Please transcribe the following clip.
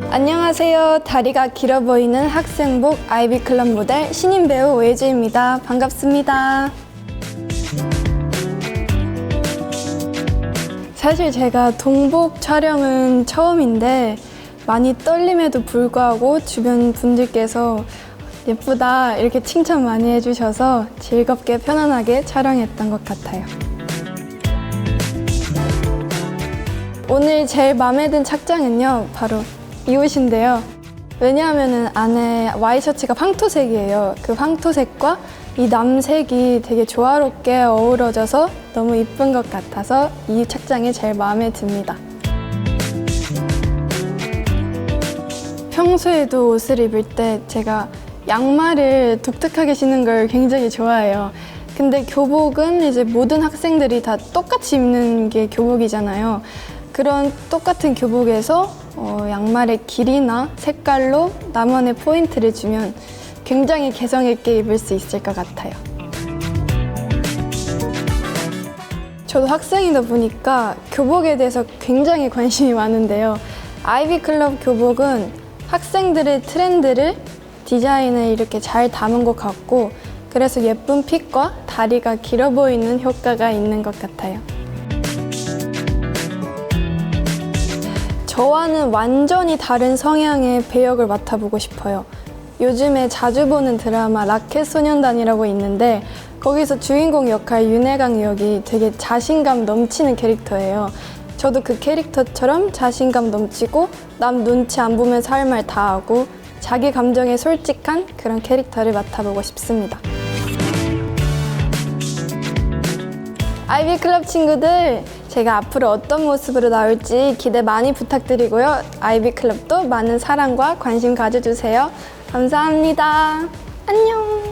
안녕하세요. 다리가 길어 보이는 학생복 아이비클럽 모델 신인 배우 오예주입니다. 반갑습니다. 사실 제가 동복 촬영은 처음인데 많이 떨림에도 불구하고 주변 분들께서 예쁘다 이렇게 칭찬 많이 해주셔서 즐겁게 편안하게 촬영했던 것 같아요. 오늘 제일 마음에 든 착장은요, 바로 이 옷인데요. 왜냐하면 안에 와이셔츠가 황토색이에요. 그 황토색과 이 남색이 되게 조화롭게 어우러져서 너무 이쁜 것 같아서 이 착장이 제일 마음에 듭니다. 평소에도 옷을 입을 때 제가 양말을 독특하게 신는 걸 굉장히 좋아해요. 근데 교복은 이제 모든 학생들이 다 똑같이 입는 게 교복이잖아요. 그런 똑같은 교복에서 어, 양말의 길이나 색깔로 나만의 포인트를 주면 굉장히 개성 있게 입을 수 있을 것 같아요. 저도 학생이다 보니까 교복에 대해서 굉장히 관심이 많은데요. 아이비 클럽 교복은 학생들의 트렌드를 디자인을 이렇게 잘 담은 것 같고 그래서 예쁜 핏과 다리가 길어 보이는 효과가 있는 것 같아요. 저와는 완전히 다른 성향의 배역을 맡아보고 싶어요. 요즘에 자주 보는 드라마 라켓 소년단이라고 있는데 거기서 주인공 역할 윤혜강 역이 되게 자신감 넘치는 캐릭터예요. 저도 그 캐릭터처럼 자신감 넘치고 남 눈치 안 보면서 할 말 다 하고 자기 감정에 솔직한 그런 캐릭터를 맡아보고 싶습니다. 아이비 클럽 친구들, 제가 앞으로 어떤 모습으로 나올지 기대 많이 부탁드리고요. 아이비 클럽도 많은 사랑과 관심 가져주세요. 감사합니다. 안녕.